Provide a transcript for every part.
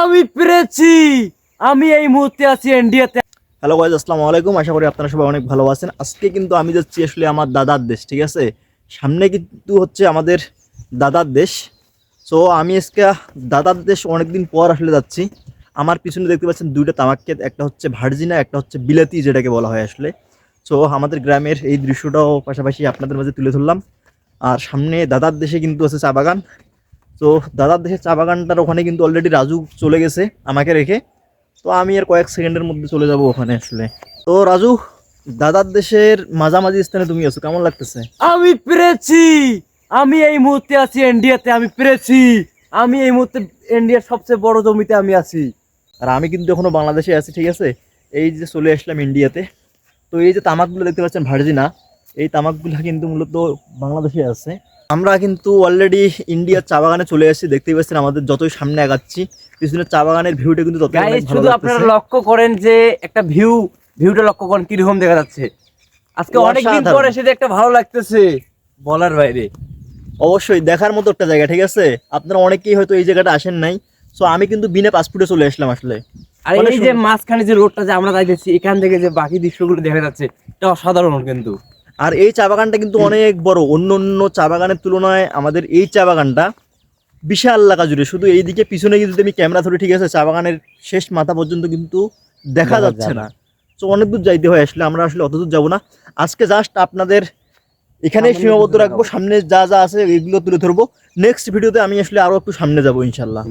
আমি পেরেছি। আমি এই মুহূর্তে আছি ইন্ডিয়াতে হ্যালো গাইজ আসসালামু আলাইকুম। আশা করি আপনারা সবাই অনেক ভালো আছেন। আজকে কিন্তু আমি যাচ্ছি আসলে আমার দাদার দেশ ঠিক আছে? সামনে কিন্তু হচ্ছে আমাদের দাদার দেশ। সো আমি আজকে দাদার দেশ অনেকদিন পর আসলে যাচ্ছি। আমার পিছনে দেখতে পাচ্ছেন দুইটা তামাক্কেত একটা হচ্ছে ভার্জিনা একটা হচ্ছে বিলাতি যেটাকে বলা হয় আসলে। সো আমাদের গ্রামের এই দৃশ্যটাও পাশাপাশি আপনাদের মাঝে তুলে ধরলাম। আর সামনে দাদার দেশে কিন্তু আছে চা বাগান। তো দাদার দেশে চা বাগানটার ওখানে কিন্তু অলরেডি রাজু চলে গেছে আমাকে রেখে। তো আমি আর কয়েক সেকেন্ডের মধ্যে চলে যাব ওখানে আসলে। তো রাজু দাদার দেশের মাঝামাঝি স্থানে তুমি আছো কেমন লাগতেছে? আমি পেরেছি! আমি এই মুহূর্তে আছি ইন্ডিয়াতে আমি পেরেছি! আমি এই মুহূর্তে ইন্ডিয়ার সবচেয়ে বড় জমিতে আমি আছি। আর আমি কিন্তু এখনও বাংলাদেশে আছি ঠিক আছে? এই যে চলে আসলাম ইন্ডিয়াতে তো এই যে তামাকগুলো দেখতে পাচ্ছেন ভার্জিনা এই তামাকগুলো কিন্তু মূলত বাংলাদেশে আছে। আমরা কিন্তু অলরেডি ইন্ডিয়ার চা বাগানে চলে এসেছি দেখতেই পাচ্ছেন আমাদের যতই সামনে আগাচ্ছি পিছনে চা বাগানের ভিউটা কিন্তু তত শুধু আপনারা লক্ষ্য করেন যে একটা ভিউ ভিউটা লক্ষ্য করেন কীরকম দেখা যাচ্ছে। আজকে অনেকদিন। পরে সেটা একটা ভালো লাগতেছে বলার বাইরে। অবশ্যই দেখার মতো একটা জায়গা ঠিক আছে? আপনারা অনেকেই হয়তো এই জায়গাটা আসেন নাই। সো আমি কিন্তু বিনা পাসপোর্টে চলে আসলাম আসলে। আর এই যে। মাঝখানে যে রোডটা যে আমরা যাইতেছি এখান থেকে যে বাকি দৃশ্যগুলো দেখা যাচ্ছে এটা অসাধারণ কিন্তু। আর এই চা বাগানটা কিন্তু অনেক বড় অন্য অন্য চা বাগানের তুলনায় আমাদের এই চা বাগানটা বিশাল লাগা জুড়ে। শুধু এইদিকে পিছনে কিন্তু আমি ক্যামেরা ধরে ঠিক আছে চা বাগানের শেষ মাথা পর্যন্ত কিন্তু দেখা দেখা যাচ্ছে না। তো অনেক দূর যাইতে হয় আসলে আমরা আসলে অত দূর যাব না। আজকে জাস্ট আপনাদের এখানে সীমাবদ্ধ রাখব সামনে যা যা আছে এগুলো তুলে ধরবো। নেক্সট ভিডিওতে আমি আসলে আরও একটু সামনে যাব ইনশাল্লাহ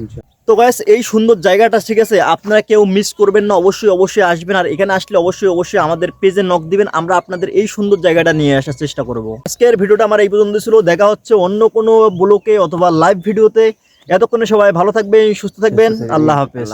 তো গাইস এই সুন্দর জায়গাটা ঠিক আছে? আপনারা কেউ মিস করবেন না অবশ্যই অবশ্যই আসবেন। আর এখানে আসলে অবশ্যই অবশ্যই আমাদের পেজে নক দিবেন। আমরা আপনাদের এই সুন্দর জায়গাটা নিয়ে আসার চেষ্টা করব। আজকের ভিডিওটা আমার এই পর্যন্ত ছিল। দেখা হচ্ছে অন্য কোনো ব্লকে অথবা লাইভ ভিডিওতে এতক্ষণে সবাই ভালো থাকবেন সুস্থ থাকবেন। আল্লাহ হাফেজ।